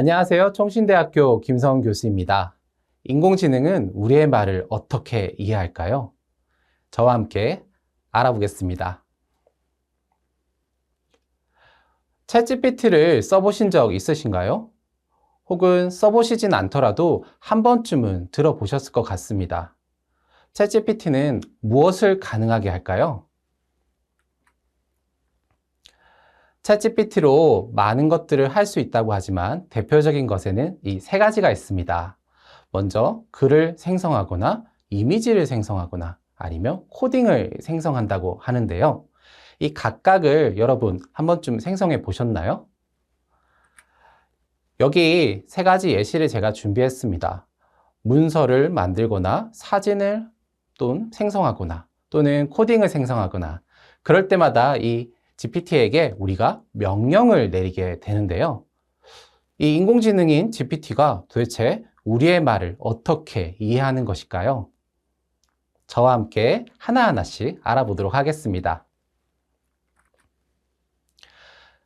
안녕하세요. 총신대학교 김성훈 교수입니다. 인공지능은 우리의 말을 어떻게 이해할까요? 저와 함께 알아보겠습니다. 챗GPT를 써보신 적 있으신가요? 혹은 써보시진 않더라도 한 번쯤은 들어보셨을 것 같습니다. 챗GPT는 무엇을 가능하게 할까요? 챗GPT로 많은 것들을 할 수 있다고 하지만 대표적인 것에는 이 세 가지가 있습니다. 먼저 글을 생성하거나 이미지를 생성하거나 아니면 코딩을 생성한다고 하는데요. 이 각각을 여러분 한 번쯤 생성해 보셨나요? 여기 세 가지 예시를 제가 준비했습니다. 문서를 만들거나 사진을 또는 생성하거나 또는 코딩을 생성하거나 그럴 때마다 이 GPT에게 우리가 명령을 내리게 되는데요. 이 인공지능인 GPT가 도대체 우리의 말을 어떻게 이해하는 것일까요? 저와 함께 하나하나씩 알아보도록 하겠습니다.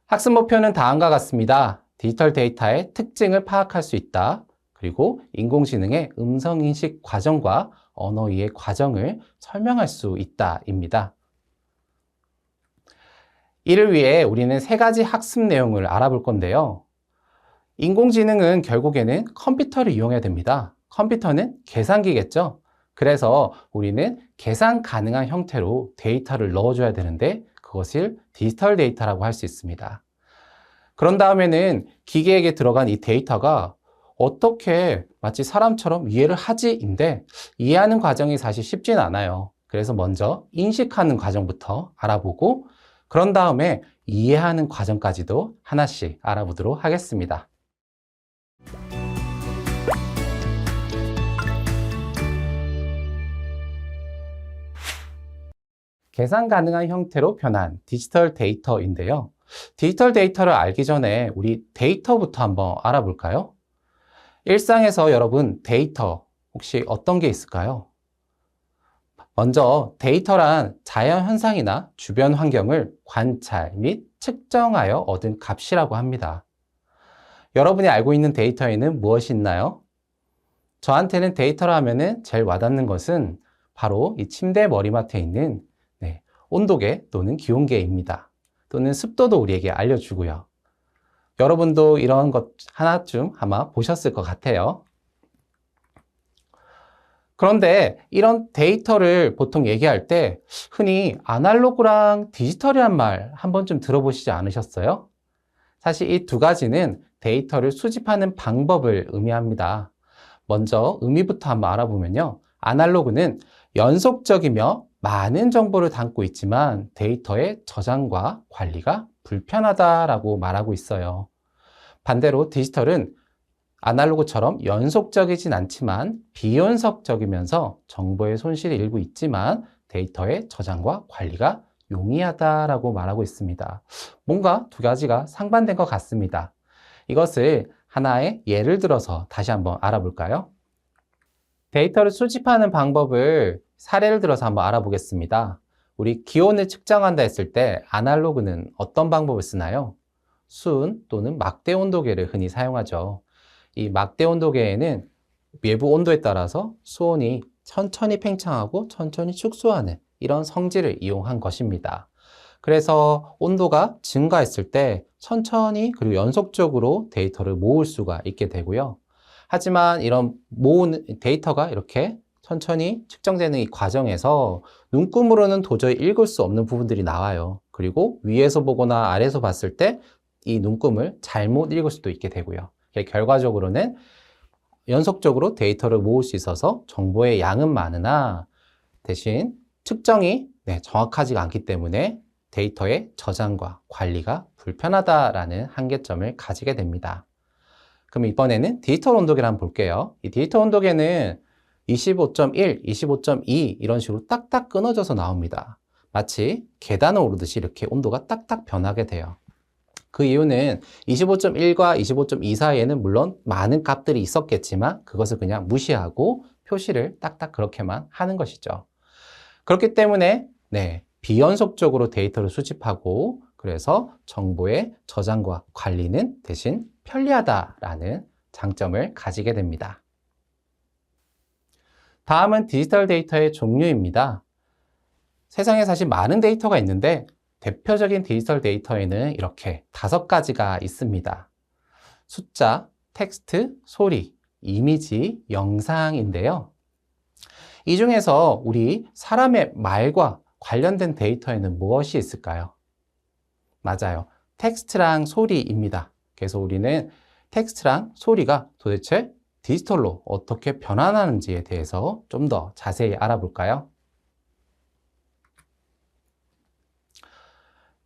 학습 목표는 다음과 같습니다. 디지털 데이터의 특징을 파악할 수 있다. 그리고 인공지능의 음성인식 과정과 언어 이해 과정을 설명할 수 있다입니다. 이를 위해 우리는 세 가지 학습 내용을 알아볼 건데요. 인공지능은 결국에는 컴퓨터를 이용해야 됩니다. 컴퓨터는 계산기겠죠? 그래서 우리는 계산 가능한 형태로 데이터를 넣어줘야 되는데 그것을 디지털 데이터라고 할 수 있습니다. 그런 다음에는 기계에게 들어간 이 데이터가 어떻게 마치 사람처럼 이해를 하지인데 이해하는 과정이 사실 쉽진 않아요. 그래서 먼저 인식하는 과정부터 알아보고 그런 다음에 이해하는 과정까지도 하나씩 알아보도록 하겠습니다. 계산 가능한 형태로 변한 디지털 데이터인데요. 디지털 데이터를 알기 전에 우리 데이터부터 한번 알아볼까요? 일상에서 여러분 데이터 혹시 어떤 게 있을까요? 먼저 데이터란 자연 현상이나 주변 환경을 관찰 및 측정하여 얻은 값이라고 합니다. 여러분이 알고 있는 데이터에는 무엇이 있나요? 저한테는 데이터라 하면은 제일 와닿는 것은 바로 이 침대 머리맡에 있는 네, 온도계 또는 기온계입니다. 또는 습도도 우리에게 알려주고요. 여러분도 이런 것 하나쯤 아마 보셨을 것 같아요. 그런데 이런 데이터를 보통 얘기할 때 흔히 아날로그랑 디지털이란 말 한 번쯤 들어보시지 않으셨어요? 사실 이 두 가지는 데이터를 수집하는 방법을 의미합니다. 먼저 의미부터 한번 알아보면요. 아날로그는 연속적이며 많은 정보를 담고 있지만 데이터의 저장과 관리가 불편하다라고 말하고 있어요. 반대로 디지털은 아날로그처럼 연속적이진 않지만 비연속적이면서 정보의 손실이 일부 있지만 데이터의 저장과 관리가 용이하다라고 말하고 있습니다. 뭔가 두 가지가 상반된 것 같습니다. 이것을 하나의 예를 들어서 다시 한번 알아볼까요? 데이터를 수집하는 방법을 사례를 들어서 한번 알아보겠습니다. 우리 기온을 측정한다 했을 때 아날로그는 어떤 방법을 쓰나요? 순 또는 막대 온도계를 흔히 사용하죠. 이 막대 온도계에는 외부 온도에 따라서 수온이 천천히 팽창하고 천천히 축소하는 이런 성질을 이용한 것입니다. 그래서 온도가 증가했을 때 천천히 그리고 연속적으로 데이터를 모을 수가 있게 되고요. 하지만 이런 모은 데이터가 이렇게 천천히 측정되는 이 과정에서 눈금으로는 도저히 읽을 수 없는 부분들이 나와요. 그리고 위에서 보거나 아래에서 봤을 때 이 눈금을 잘못 읽을 수도 있게 되고요. 결과적으로는 연속적으로 데이터를 모을 수 있어서 정보의 양은 많으나 대신 측정이 네, 정확하지가 않기 때문에 데이터의 저장과 관리가 불편하다라는 한계점을 가지게 됩니다. 그럼 이번에는 디지털 온도계를 한번 볼게요. 이 디지털 온도계는 25.1, 25.2 이런 식으로 딱딱 끊어져서 나옵니다. 마치 계단을 오르듯이 이렇게 온도가 딱딱 변하게 돼요. 그 이유는 25.1과 25.2 사이에는 물론 많은 값들이 있었겠지만 그것을 그냥 무시하고 표시를 딱딱 그렇게만 하는 것이죠. 그렇기 때문에 네, 비연속적으로 데이터를 수집하고 그래서 정보의 저장과 관리는 대신 편리하다라는 장점을 가지게 됩니다. 다음은 디지털 데이터의 종류입니다. 세상에 사실 많은 데이터가 있는데 대표적인 디지털 데이터에는 이렇게 다섯 가지가 있습니다. 숫자, 텍스트, 소리, 이미지, 영상인데요. 이 중에서 우리 사람의 말과 관련된 데이터에는 무엇이 있을까요? 맞아요. 텍스트랑 소리입니다. 그래서 우리는 텍스트랑 소리가 도대체 디지털로 어떻게 변환하는지에 대해서 좀 더 자세히 알아볼까요?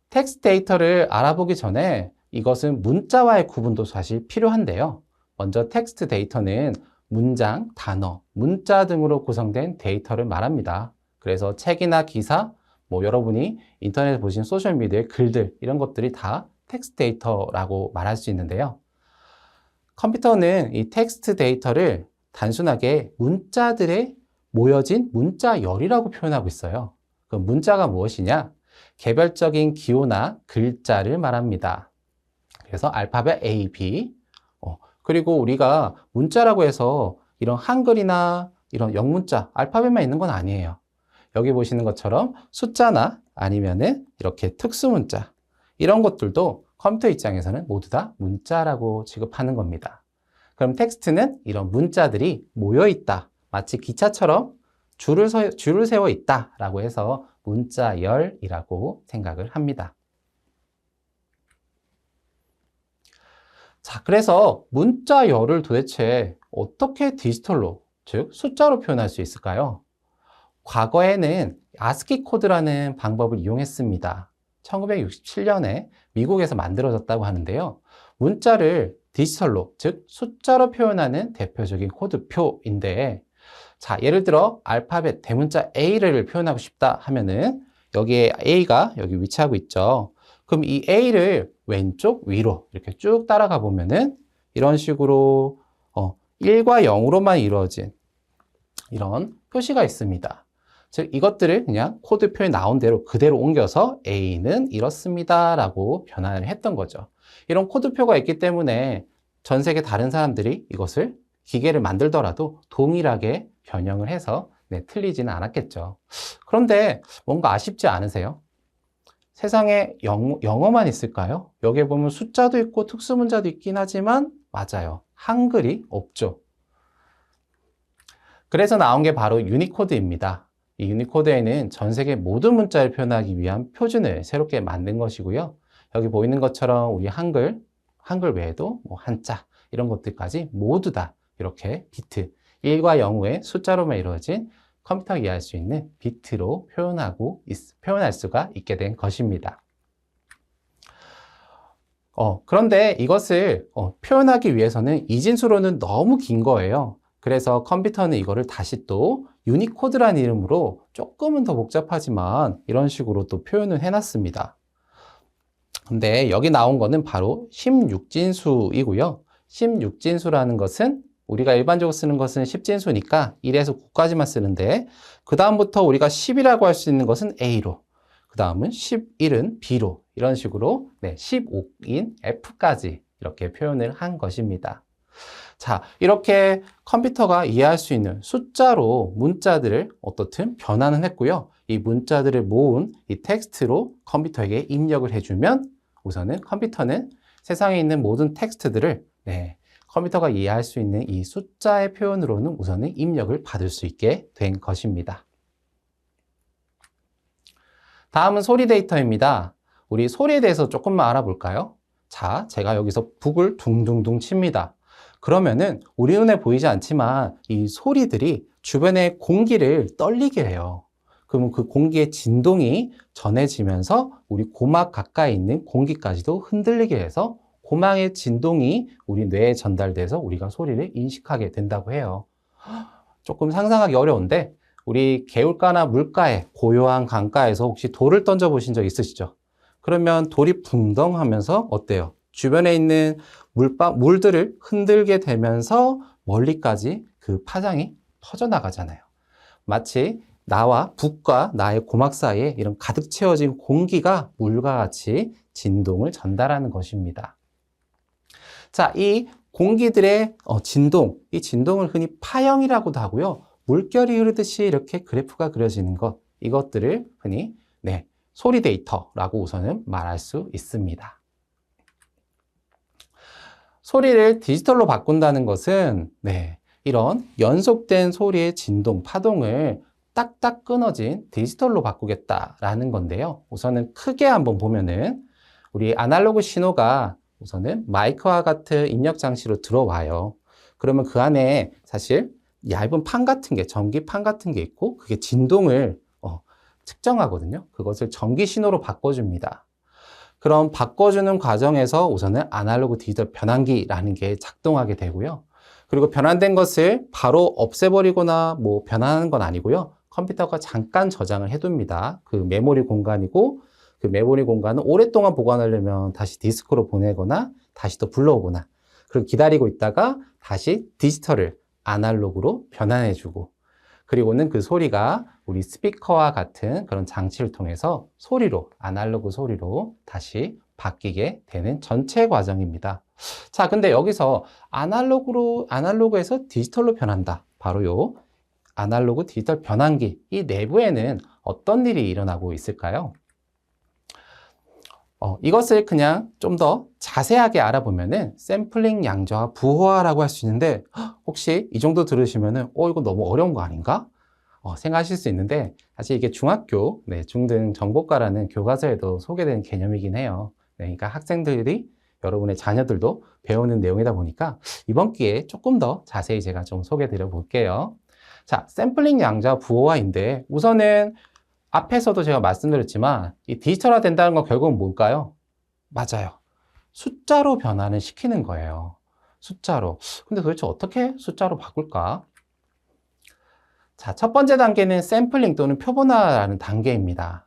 텍스트 데이터를 알아보기 전에 이것은 문자와의 구분도 사실 필요한데요. 먼저 텍스트 데이터는 문장, 단어, 문자 등으로 구성된 데이터를 말합니다. 그래서 책이나 기사, 뭐 여러분이 인터넷에 보신 소셜미디어의 글들 이런 것들이 다 텍스트 데이터라고 말할 수 있는데요. 컴퓨터는 이 텍스트 데이터를 단순하게 문자들의 모여진 문자열이라고 표현하고 있어요. 그 문자가 무엇이냐? 개별적인 기호나 글자를 말합니다. 그래서 알파벳 A, B. 어, 그리고 우리가 문자라고 해서 이런 한글이나 이런 영문자, 알파벳만 있는 건 아니에요. 여기 보시는 것처럼 숫자나 아니면은 이렇게 특수문자 이런 것들도 컴퓨터 입장에서는 모두 다 문자라고 취급하는 겁니다. 그럼 텍스트는 이런 문자들이 모여 있다. 마치 기차처럼 줄을, 서, 줄을 세워 있다 라고 해서 문자열이라고 생각을 합니다. 자, 그래서 문자열을 도대체 어떻게 디지털로, 즉 숫자로 표현할 수 있을까요? 과거에는 아스키 코드라는 방법을 이용했습니다. 1967년에 미국에서 만들어졌다고 하는데요. 문자를 디지털로, 즉 숫자로 표현하는 대표적인 코드표인데 자, 예를 들어 알파벳 대문자 A를 표현하고 싶다 하면은 여기에 A가 여기 위치하고 있죠. 그럼 이 A를 왼쪽 위로 이렇게 쭉 따라가 보면은 이런 식으로 어, 1과 0으로만 이루어진 이런 표시가 있습니다. 즉 이것들을 그냥 코드 표에 나온 대로 그대로 옮겨서 A는 이렇습니다 라고 변환을 했던 거죠. 이런 코드표가 있기 때문에 전 세계 다른 사람들이 이것을 기계를 만들더라도 동일하게 변형을 해서 네, 틀리지는 않았겠죠. 그런데 뭔가 아쉽지 않으세요? 세상에 영, 영어만 있을까요? 여기에 보면 숫자도 있고 특수문자도 있긴 하지만 맞아요. 한글이 없죠. 그래서 나온 게 바로 유니코드입니다. 이 유니코드에는 전 세계 모든 문자를 표현하기 위한 표준을 새롭게 만든 것이고요. 여기 보이는 것처럼 우리 한글, 한글 외에도 뭐 한자 이런 것들까지 모두 다 이렇게 비트 1과 0의 숫자로만 이루어진 컴퓨터가 이해할 수 있는 비트로 표현하고 있, 표현할 수가 있게 된 것입니다. 어, 그런데 이것을 어, 표현하기 위해서는 이진수로는 너무 긴 거예요. 그래서 컴퓨터는 이거를 다시 또 유니코드라는 이름으로 조금은 더 복잡하지만 이런 식으로 또 표현을 해놨습니다. 근데 여기 나온 거는 바로 16진수이고요. 16진수라는 것은 우리가 일반적으로 쓰는 것은 10진수니까 1에서 9까지만 쓰는데 그 다음부터 우리가 10이라고 할 수 있는 것은 A로 그 다음은 11은 B로 이런 식으로 네, 15인 F까지 이렇게 표현을 한 것입니다. 자, 이렇게 컴퓨터가 이해할 수 있는 숫자로 문자들을 어떻든 변환을 했고요. 이 문자들을 모은 이 텍스트로 컴퓨터에게 입력을 해주면 우선은 컴퓨터는 세상에 있는 모든 텍스트들을 네, 컴퓨터가 이해할 수 있는 이 숫자의 표현으로는 우선은 입력을 받을 수 있게 된 것입니다. 다음은 소리 데이터입니다. 우리 소리에 대해서 조금만 알아볼까요? 자, 제가 여기서 북을 둥둥둥 칩니다. 그러면은 우리 눈에 보이지 않지만 이 소리들이 주변의 공기를 떨리게 해요. 그러면 그 공기의 진동이 전해지면서 우리 고막 가까이 있는 공기까지도 흔들리게 해서 고망의 진동이 우리 뇌에 전달돼서 우리가 소리를 인식하게 된다고 해요. 조금 상상하기 어려운데 우리 개울가나 물가에 고요한 강가에서 혹시 돌을 던져 보신 적 있으시죠? 그러면 돌이 붕덩 하면서 어때요? 주변에 있는 물방, 물들을 흔들게 되면서 멀리까지 그 파장이 퍼져나가잖아요. 마치 나와 북과 나의 고막 사이에 이런 가득 채워진 공기가 물과 같이 진동을 전달하는 것입니다. 자, 이 공기들의 어, 진동, 이 진동을 흔히 파형이라고도 하고요. 물결이 흐르듯이 이렇게 그래프가 그려지는 것, 이것들을 흔히 네, 소리 데이터라고 우선은 말할 수 있습니다. 소리를 디지털로 바꾼다는 것은 네, 이런 연속된 소리의 진동, 파동을 딱딱 끊어진 디지털로 바꾸겠다라는 건데요. 우선은 크게 한번 보면은 우리 아날로그 신호가 우선은 마이크와 같은 입력 장치로 들어와요. 그러면 그 안에 사실 얇은 판 같은 게, 전기판 같은 게 있고, 그게 진동을 어, 측정하거든요. 그것을 전기 신호로 바꿔줍니다. 그럼 바꿔주는 과정에서 우선은 아날로그 디지털 변환기라는 게 작동하게 되고요. 그리고 변환된 것을 바로 없애버리거나 뭐 변환하는 건 아니고요. 컴퓨터가 잠깐 저장을 해둡니다. 그 메모리 공간이고 그 메모리 공간은 오랫동안 보관하려면 다시 디스크로 보내거나 다시 또 불러오거나 그리고 기다리고 있다가 다시 디지털을 아날로그로 변환해주고 그리고는 그 소리가 우리 스피커와 같은 그런 장치를 통해서 소리로 아날로그 소리로 다시 바뀌게 되는 전체 과정입니다. 자, 근데 여기서 아날로그로 아날로그에서 디지털로 변한다. 바로 요 아날로그 디지털 변환기 이 내부에는 어떤 일이 일어나고 있을까요? 어, 이것을 그냥 좀 더 자세하게 알아보면은 샘플링 양자와 부호화라고 할 수 있는데 헉, 혹시 이 정도 들으시면은 어 이거 너무 어려운 거 아닌가? 어, 생각하실 수 있는데 사실 이게 중학교 네, 중등 정보과라는 교과서에도 소개된 개념이긴 해요. 네, 그러니까 학생들이 여러분의 자녀들도 배우는 내용이다 보니까 이번 기회에 조금 더 자세히 제가 좀 소개해 드려 볼게요. 자, 샘플링 양자 부호화인데 우선은 앞에서도 제가 말씀드렸지만 이 디지털화 된다는 건 결국은 뭘까요? 맞아요. 숫자로 변화는 시키는 거예요. 숫자로. 근데 도대체 어떻게 숫자로 바꿀까? 자, 첫 번째 단계는 샘플링 또는 표본화라는 단계입니다.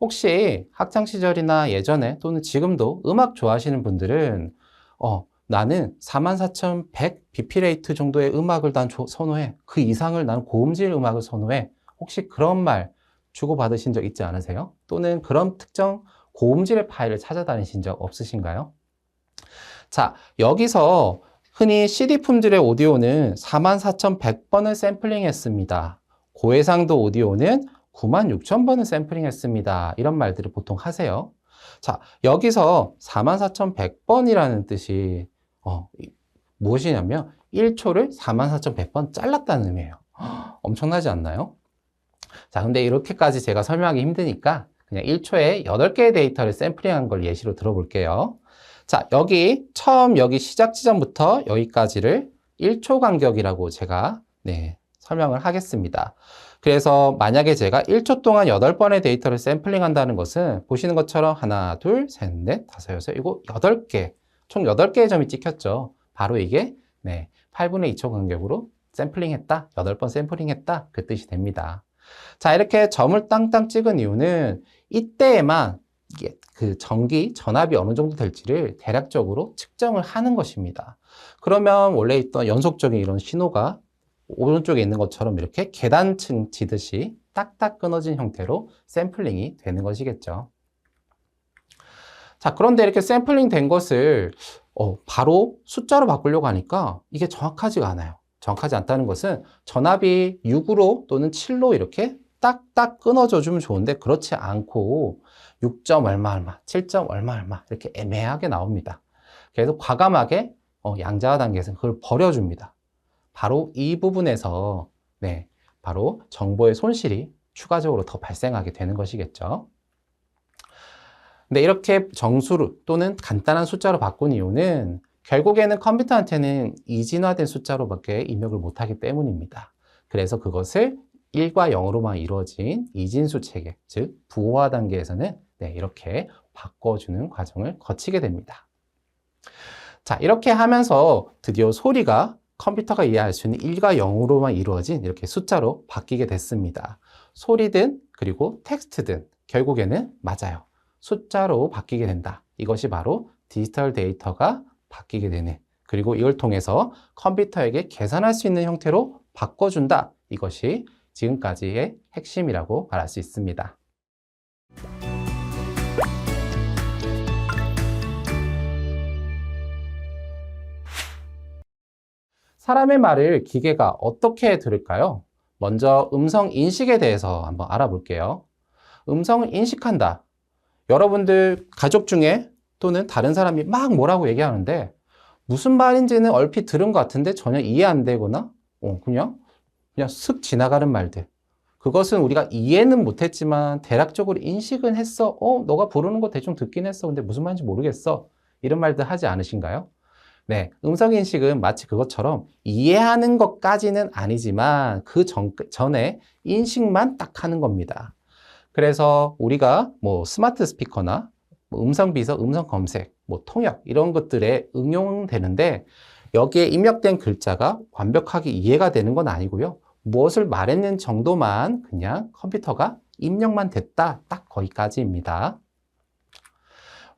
혹시 학창 시절이나 예전에 또는 지금도 음악 좋아하시는 분들은 어, 나는 44,100 bp레이트 정도의 음악을 난 조- 선호해. 그 이상을 난 고음질 음악을 선호해. 혹시 그런 말 주고받으신 적 있지 않으세요? 또는 그런 특정 고음질의 파일을 찾아다니신 적 없으신가요? 자, 여기서 흔히 CD 품질의 오디오는 44,100번을 샘플링 했습니다. 고해상도 오디오는 96,000번을 샘플링 했습니다. 이런 말들을 보통 하세요. 자, 여기서 44,100번이라는 뜻이 어, 이- 무엇이냐면 1초를 44,100번 잘랐다는 의미예요. 헉, 엄청나지 않나요? 자, 근데 이렇게까지 제가 설명하기 힘드니까 그냥 1초에 8개의 데이터를 샘플링한 걸 예시로 들어볼게요. 자, 여기 처음 여기 시작 지점부터 여기까지를 1초 간격이라고 제가 네, 설명을 하겠습니다. 그래서 만약에 제가 1초 동안 8번의 데이터를 샘플링 한다는 것은 보시는 것처럼 하나, 둘, 셋, 넷, 다섯, 여섯, 일곱, 여덟 개, 총 8개의 점이 찍혔죠. 바로 이게 네, 8분의 2초 간격으로 샘플링 했다, 8번 샘플링 했다, 그 뜻이 됩니다. 자, 이렇게 점을 땅땅 찍은 이유는 이때에만 그 전기 전압이 어느 정도 될지를 대략적으로 측정을 하는 것입니다. 그러면 원래 있던 연속적인 이런 신호가 오른쪽에 있는 것처럼 이렇게 계단층 지듯이 딱딱 끊어진 형태로 샘플링이 되는 것이겠죠. 자, 그런데 이렇게 샘플링 된 것을 어, 바로 숫자로 바꾸려고 하니까 이게 정확하지가 않아요. 정확하지 않다는 것은 전압이 6으로 또는 7로 이렇게 딱딱 끊어져 주면 좋은데 그렇지 않고 6점 얼마 얼마, 7점 얼마 얼마 이렇게 애매하게 나옵니다. 그래서 과감하게 어, 양자화 단계에서 그걸 버려줍니다. 바로 이 부분에서 네, 바로 정보의 손실이 추가적으로 더 발생하게 되는 것이겠죠. 근데 이렇게 정수로 또는 간단한 숫자로 바꾼 이유는 결국에는 컴퓨터한테는 이진화된 숫자로밖에 입력을 못하기 때문입니다. 그래서 그것을 1과 0으로만 이루어진 이진수 체계, 즉 부호화 단계에서는 네, 이렇게 바꿔주는 과정을 거치게 됩니다. 자, 이렇게 하면서 드디어 소리가 컴퓨터가 이해할 수 있는 1과 0으로만 이루어진 이렇게 숫자로 바뀌게 됐습니다. 소리든 그리고 텍스트든 결국에는 맞아요. 숫자로 바뀌게 된다. 이것이 바로 디지털 데이터가 바뀌게 되는 그리고 이걸 통해서 컴퓨터에게 계산할 수 있는 형태로 바꿔준다. 이것이 지금까지의 핵심이라고 말할 수 있습니다. 사람의 말을 기계가 어떻게 들을까요? 먼저 음성 인식에 대해서 한번 알아볼게요. 음성을 인식한다. 여러분들 가족 중에 또는 다른 사람이 막 뭐라고 얘기하는데 무슨 말인지는 얼핏 들은 것 같은데 전혀 이해 안 되거나 어, 그냥 그냥 슥 지나가는 말들. 그것은 우리가 이해는 못했지만 대략적으로 인식은 했어. 어, 너가 부르는 거 대충 듣긴 했어. 근데 무슨 말인지 모르겠어. 이런 말들 하지 않으신가요? 네, 음성 인식은 마치 그것처럼 이해하는 것까지는 아니지만 그 전, 전에 인식만 딱 하는 겁니다. 그래서 우리가 뭐 스마트 스피커나 뭐 음성 비서, 음성 검색, 뭐 통역 이런 것들에 응용되는데 여기에 입력된 글자가 완벽하게 이해가 되는 건 아니고요. 무엇을 말했는 정도만 그냥 컴퓨터가 입력만 됐다. 딱 거기까지입니다.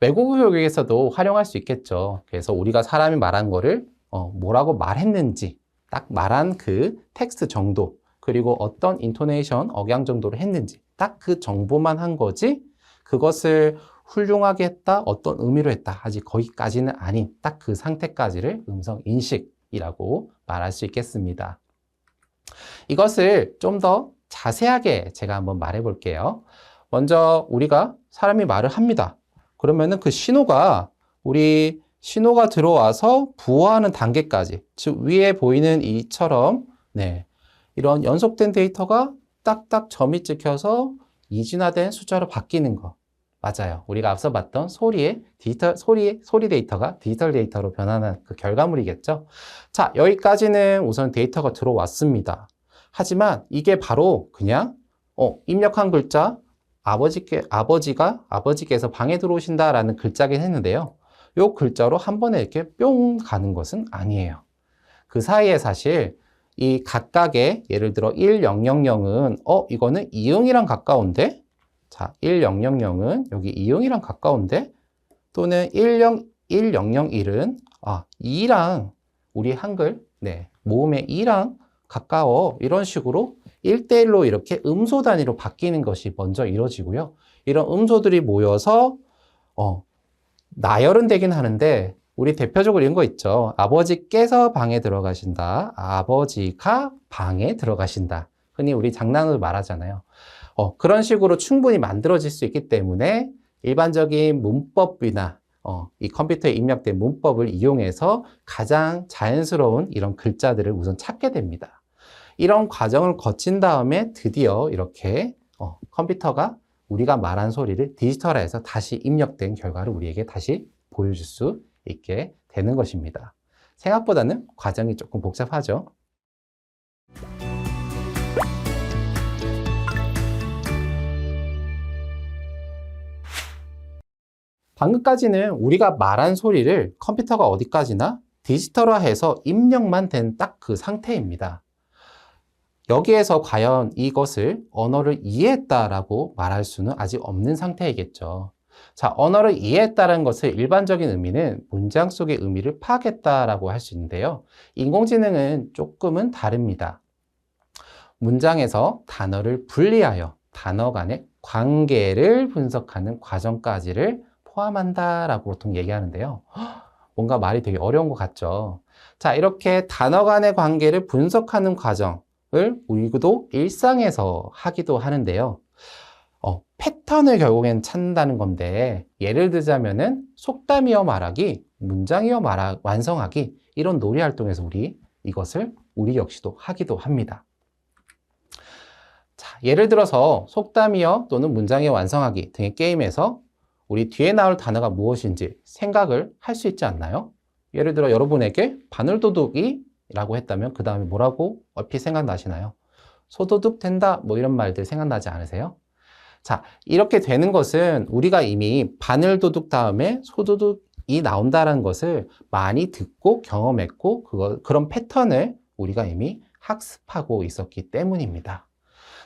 외국어 교육에서도 활용할 수 있겠죠. 그래서 우리가 사람이 말한 거를 어, 뭐라고 말했는지 딱 말한 그 텍스트 정도 그리고 어떤 인토네이션, 억양 정도로 했는지 딱 그 정보만 한 거지 그것을 훌륭하게 했다, 어떤 의미로 했다 아직 거기까지는 아닌 딱 그 상태까지를 음성 인식이라고 말할 수 있겠습니다. 이것을 좀 더 자세하게 제가 한번 말해 볼게요. 먼저 우리가 사람이 말을 합니다. 그러면은 그 신호가 우리 신호가 들어와서 부호하는 단계까지 즉 위에 보이는 이처럼 네 이런 연속된 데이터가 딱딱 점이 찍혀서 이진화된 숫자로 바뀌는 거 맞아요. 우리가 앞서 봤던 소리의 디지털 소리 소리 데이터가 디지털 데이터로 변하는 그 결과물이겠죠. 자 여기까지는 우선 데이터가 들어왔습니다. 하지만 이게 바로 그냥 어, 입력한 글자 아버지께, 아버지가, 아버지께서 방에 들어오신다라는 글자긴 했는데요. 요 글자로 한 번에 이렇게 뿅 가는 것은 아니에요. 그 사이에 사실 이 각각의 예를 들어 1000은 어, 이거는 이응이랑 가까운데? 자, 1000은 여기 이응이랑 가까운데? 또는 10, 1001은 아, 2랑 우리 한글, 네, 모음의 2랑 가까워. 이런 식으로 1대1로 이렇게 음소 단위로 바뀌는 것이 먼저 이루어지고요. 이런 음소들이 모여서 어, 나열은 되긴 하는데 우리 대표적으로 이런 거 있죠. 아버지께서 방에 들어가신다. 아버지가 방에 들어가신다. 흔히 우리 장난으로 말하잖아요. 어, 그런 식으로 충분히 만들어질 수 있기 때문에 일반적인 문법이나 어, 이 컴퓨터에 입력된 문법을 이용해서 가장 자연스러운 이런 글자들을 우선 찾게 됩니다. 이런 과정을 거친 다음에 드디어 이렇게 어, 컴퓨터가 우리가 말한 소리를 디지털화해서 다시 입력된 결과를 우리에게 다시 보여줄 수 있게 되는 것입니다. 생각보다는 과정이 조금 복잡하죠. 방금까지는 우리가 말한 소리를 컴퓨터가 어디까지나 디지털화해서 입력만 된 딱 그 상태입니다. 여기에서 과연 이것을 언어를 이해했다라고 말할 수는 아직 없는 상태이겠죠. 자, 언어를 이해했다는 것을 일반적인 의미는 문장 속의 의미를 파악했다라고 할 수 있는데요. 인공지능은 조금은 다릅니다. 문장에서 단어를 분리하여 단어 간의 관계를 분석하는 과정까지를 포함한다 라고 보통 얘기하는데요. 뭔가 말이 되게 어려운 것 같죠. 자, 이렇게 단어 간의 관계를 분석하는 과정을 우리도 일상에서 하기도 하는데요. 어, 패턴을 결국엔 찾는다는 건데, 예를 들자면은 속담이어 말하기, 문장이어 말하, 완성하기, 이런 놀이 활동에서 우리 이것을 우리 역시도 하기도 합니다. 자, 예를 들어서 속담이어 또는 문장이어 완성하기 등의 게임에서 우리 뒤에 나올 단어가 무엇인지 생각을 할 수 있지 않나요? 예를 들어 여러분에게 바늘도둑이 라고 했다면 그 다음에 뭐라고 얼핏 생각나시나요? 소도둑 된다 뭐 이런 말들 생각나지 않으세요? 자 이렇게 되는 것은 우리가 이미 바늘도둑 다음에 소도둑이 나온다는 것을 많이 듣고 경험했고 그거, 그런 패턴을 우리가 이미 학습하고 있었기 때문입니다.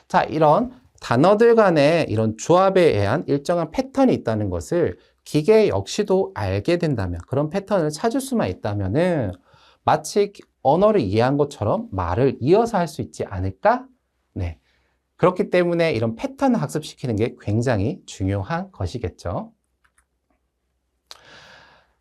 자 이런 단어들 간의 이런 조합에 의한 일정한 패턴이 있다는 것을 기계 역시도 알게 된다면 그런 패턴을 찾을 수만 있다면은 마치 언어를 이해한 것처럼 말을 이어서 할 수 있지 않을까? 네. 그렇기 때문에 이런 패턴을 학습시키는 게 굉장히 중요한 것이겠죠.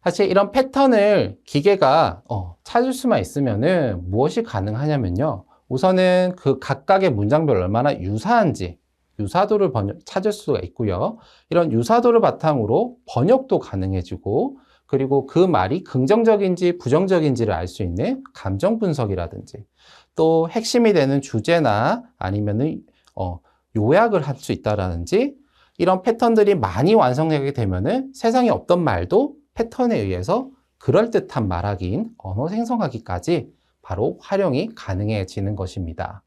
사실 이런 패턴을 기계가 어, 찾을 수만 있으면은 무엇이 가능하냐면요. 우선은 그 각각의 문장별 얼마나 유사한지 유사도를 번역, 찾을 수가 있고요. 이런 유사도를 바탕으로 번역도 가능해지고 그리고 그 말이 긍정적인지 부정적인지를 알 수 있는 감정 분석이라든지 또 핵심이 되는 주제나 아니면은 어, 요약을 할 수 있다라든지 이런 패턴들이 많이 완성되게 되면은 세상에 없던 말도 패턴에 의해서 그럴듯한 말하기인 언어 생성하기까지 바로 활용이 가능해지는 것입니다.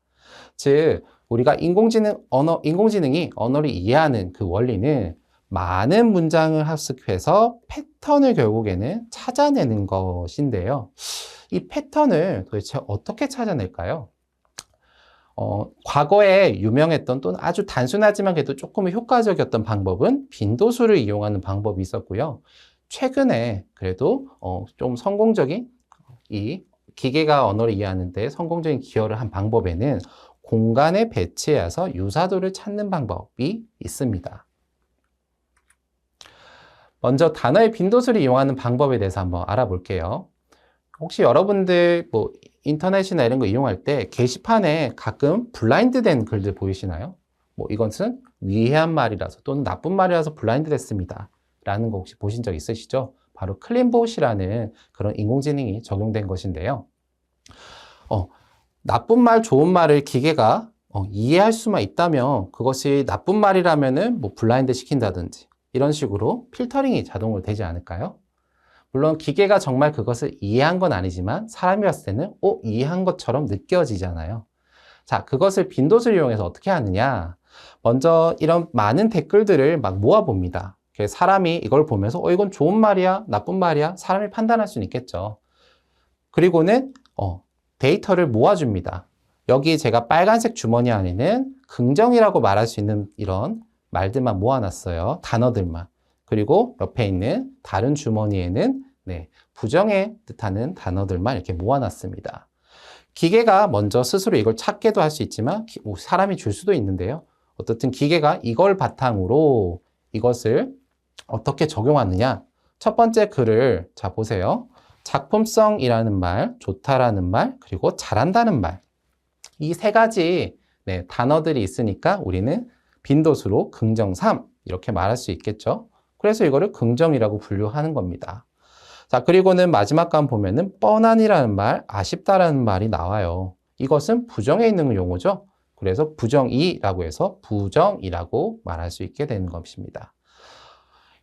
즉, 우리가 인공지능 언어, 인공지능이 언어를 이해하는 그 원리는 많은 문장을 학습해서 패턴을 결국에는 찾아내는 것인데요. 이 패턴을 도대체 어떻게 찾아낼까요? 어, 과거에 유명했던 또는 아주 단순하지만 그래도 조금 효과적이었던 방법은 빈도수를 이용하는 방법이 있었고요. 최근에 그래도 어, 좀 성공적인 이 기계가 언어를 이해하는데 성공적인 기여를 한 방법에는 공간에 배치해서 유사도를 찾는 방법이 있습니다. 먼저 단어의 빈도수를 이용하는 방법에 대해서 한번 알아볼게요. 혹시 여러분들 뭐 인터넷이나 이런 거 이용할 때 게시판에 가끔 블라인드 된 글들 보이시나요? 뭐 이것은 위해한 말이라서 또는 나쁜 말이라서 블라인드 됐습니다. 라는 거 혹시 보신 적 있으시죠? 바로 클린봇이라는 그런 인공지능이 적용된 것인데요. 어, 나쁜 말, 좋은 말을 기계가 어, 이해할 수만 있다면 그것이 나쁜 말이라면은 뭐 블라인드 시킨다든지 이런 식으로 필터링이 자동으로 되지 않을까요? 물론 기계가 정말 그것을 이해한 건 아니지만 사람이 봤을 때는 어, 이해한 것처럼 느껴지잖아요. 자, 그것을 빈도수를 이용해서 어떻게 하느냐? 먼저 이런 많은 댓글들을 막 모아봅니다. 사람이 이걸 보면서 어, 이건 좋은 말이야, 나쁜 말이야, 사람이 판단할 수는 있겠죠. 그리고는 어, 데이터를 모아줍니다. 여기 제가 빨간색 주머니 안에는 긍정이라고 말할 수 있는 이런 말들만 모아놨어요. 단어들만. 그리고 옆에 있는 다른 주머니에는 네, 부정의 뜻하는 단어들만 이렇게 모아놨습니다. 기계가 먼저 스스로 이걸 찾게도 할 수 있지만 사람이 줄 수도 있는데요. 어떻든 기계가 이걸 바탕으로 이것을 어떻게 적용하느냐. 첫 번째 글을 자 보세요. 작품성이라는 말, 좋다라는 말, 그리고 잘한다는 말. 이 세 가지 네, 단어들이 있으니까 우리는 빈도수로 긍정 3 이렇게 말할 수 있겠죠. 그래서 이거를 긍정이라고 분류하는 겁니다. 자, 그리고는 마지막 간 보면은 뻔한이라는 말, 아쉽다라는 말이 나와요. 이것은 부정에 있는 용어죠. 그래서 부정이라고 해서 부정이라고 말할 수 있게 되는 것입니다.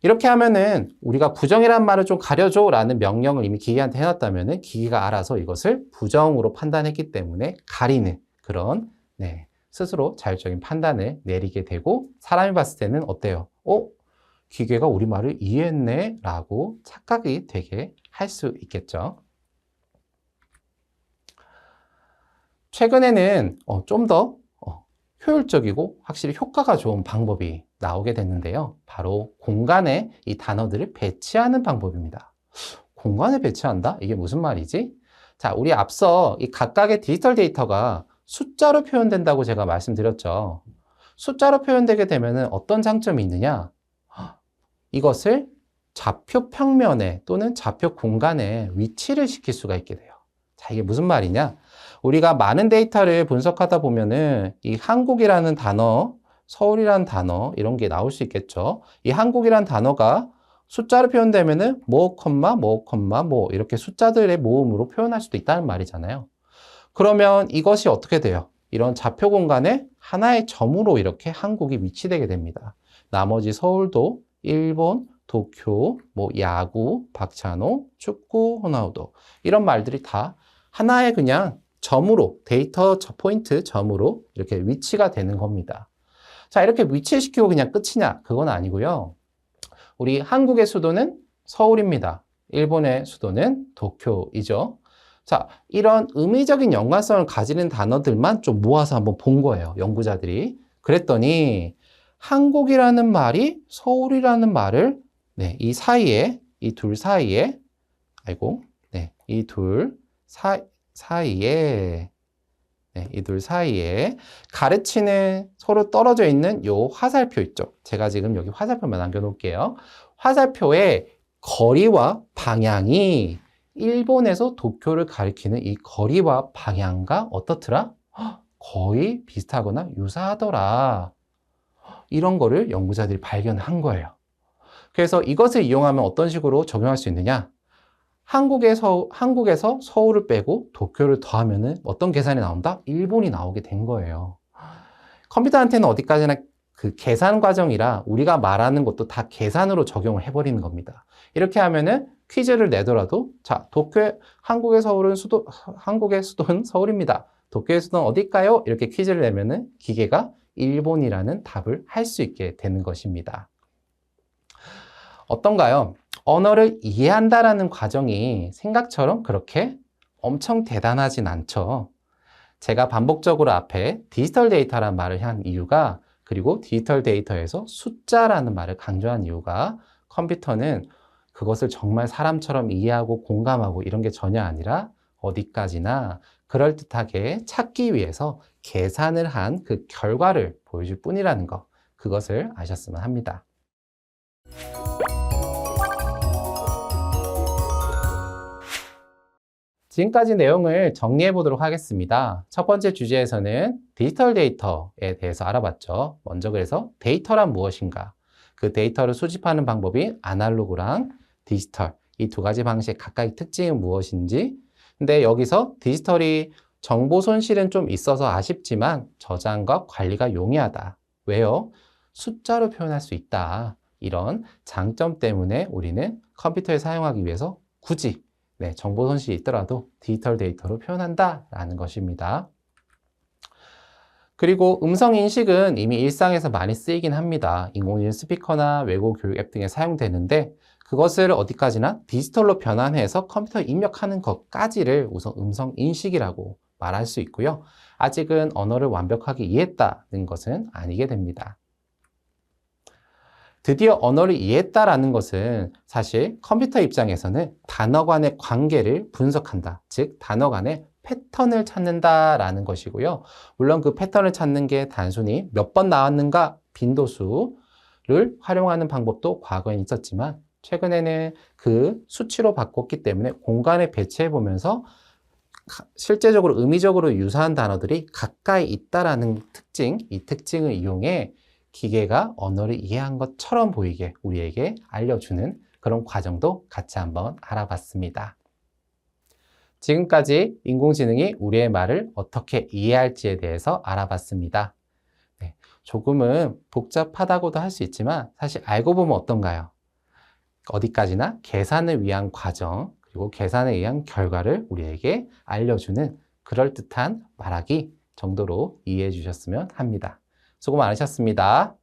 이렇게 하면은 우리가 부정이라는 말을 좀 가려줘 라는 명령을 이미 기계한테 해놨다면은 기계가 알아서 이것을 부정으로 판단했기 때문에 가리는 그런 네, 스스로 자율적인 판단을 내리게 되고 사람이 봤을 때는 어때요? 어? 기계가 우리 말을 이해했네 라고 착각이 되게 할 수 있겠죠. 최근에는 어, 좀더 효율적이고 확실히 효과가 좋은 방법이 나오게 됐는데요. 바로 공간에 이 단어들을 배치하는 방법입니다. 공간에 배치한다? 이게 무슨 말이지? 자, 우리 앞서 이 각각의 디지털 데이터가 숫자로 표현된다고 제가 말씀드렸죠. 숫자로 표현되게 되면 어떤 장점이 있느냐? 이것을 좌표 평면에 또는 좌표 공간에 위치를 시킬 수가 있게 돼요. 자, 이게 무슨 말이냐? 우리가 많은 데이터를 분석하다 보면은 이 한국이라는 단어, 서울이라는 단어 이런 게 나올 수 있겠죠. 이 한국이라는 단어가 숫자로 표현되면은 뭐 컴마 뭐 컴마 뭐 이렇게 숫자들의 모음으로 표현할 수도 있다는 말이잖아요. 그러면 이것이 어떻게 돼요? 이런 좌표 공간에 하나의 점으로 이렇게 한국이 위치되게 됩니다. 나머지 서울도 일본, 도쿄, 뭐 야구, 박찬호, 축구, 호나우도 이런 말들이 다 하나의 그냥 점으로 데이터 저 포인트 점으로 이렇게 위치가 되는 겁니다. 자, 이렇게 위치시키고 그냥 끝이냐? 그건 아니고요. 우리 한국의 수도는 서울입니다. 일본의 수도는 도쿄이죠. 자, 이런 의미적인 연관성을 가지는 단어들만 좀 모아서 한번 본 거예요. 연구자들이. 그랬더니 한국이라는 말이 서울이라는 말을 네, 이 사이에 이 둘 사이에 아이고. 네, 이 둘 사이 사이에 네, 네, 이 둘 사이에 가르치는 서로 떨어져 있는 요 화살표 있죠. 제가 지금 여기 화살표만 남겨놓을게요. 화살표의 거리와 방향이 일본에서 도쿄를 가리키는 이 거리와 방향과 어떻더라? 헉, 거의 비슷하거나 유사하더라. 이런 거를 연구자들이 발견한 거예요. 그래서 이것을 이용하면 어떤 식으로 적용할 수 있느냐? 한국에서, 한국에서 서울을 빼고 도쿄를 더하면은 어떤 계산이 나온다? 일본이 나오게 된 거예요. 컴퓨터한테는 어디까지나 그 계산 과정이라 우리가 말하는 것도 다 계산으로 적용을 해버리는 겁니다. 이렇게 하면은 퀴즈를 내더라도 자, 도쿄, 한국의 서울은 수도, 한국의 수도는 서울입니다. 도쿄의 수도는 어딜까요? 이렇게 퀴즈를 내면은 기계가 일본이라는 답을 할 수 있게 되는 것입니다. 어떤가요? 언어를 이해한다라는 과정이 생각처럼 그렇게 엄청 대단하진 않죠. 제가 반복적으로 앞에 디지털 데이터라는 말을 한 이유가 그리고 디지털 데이터에서 숫자라는 말을 강조한 이유가 컴퓨터는 그것을 정말 사람처럼 이해하고 공감하고 이런 게 전혀 아니라 어디까지나 그럴듯하게 찾기 위해서 계산을 한 그 결과를 보여줄 뿐이라는 거, 그것을 아셨으면 합니다. 지금까지 내용을 정리해 보도록 하겠습니다. 첫 번째 주제에서는 디지털 데이터에 대해서 알아봤죠. 먼저 그래서 데이터란 무엇인가? 그 데이터를 수집하는 방법이 아날로그랑 디지털 이 두 가지 방식 각각의 특징은 무엇인지 근데 여기서 디지털이 정보 손실은 좀 있어서 아쉽지만 저장과 관리가 용이하다. 왜요? 숫자로 표현할 수 있다. 이런 장점 때문에 우리는 컴퓨터에 사용하기 위해서 굳이 네, 정보 손실이 있더라도 디지털 데이터로 표현한다라는 것입니다. 그리고 음성 인식은 이미 일상에서 많이 쓰이긴 합니다. 인공지능 스피커나 외국 교육 앱 등에 사용되는데 그것을 어디까지나 디지털로 변환해서 컴퓨터에 입력하는 것까지를 우선 음성 인식이라고 말할 수 있고요. 아직은 언어를 완벽하게 이해했다는 것은 아니게 됩니다. 드디어 언어를 이해했다라는 것은 사실 컴퓨터 입장에서는 단어 간의 관계를 분석한다. 즉, 단어 간의 패턴을 찾는다라는 것이고요. 물론 그 패턴을 찾는 게 단순히 몇 번 나왔는가 빈도수를 활용하는 방법도 과거에 있었지만 최근에는 그 수치로 바꿨기 때문에 공간에 배치해 보면서 실제적으로 의미적으로 유사한 단어들이 가까이 있다라는 특징, 이 특징을 이용해 기계가 언어를 이해한 것처럼 보이게 우리에게 알려주는 그런 과정도 같이 한번 알아봤습니다. 지금까지 인공지능이 우리의 말을 어떻게 이해할지에 대해서 알아봤습니다. 네, 조금은 복잡하다고도 할 수 있지만 사실 알고 보면 어떤가요? 어디까지나 계산을 위한 과정 그리고 계산에 의한 결과를 우리에게 알려주는 그럴듯한 말하기 정도로 이해해 주셨으면 합니다. 수고 많으셨습니다.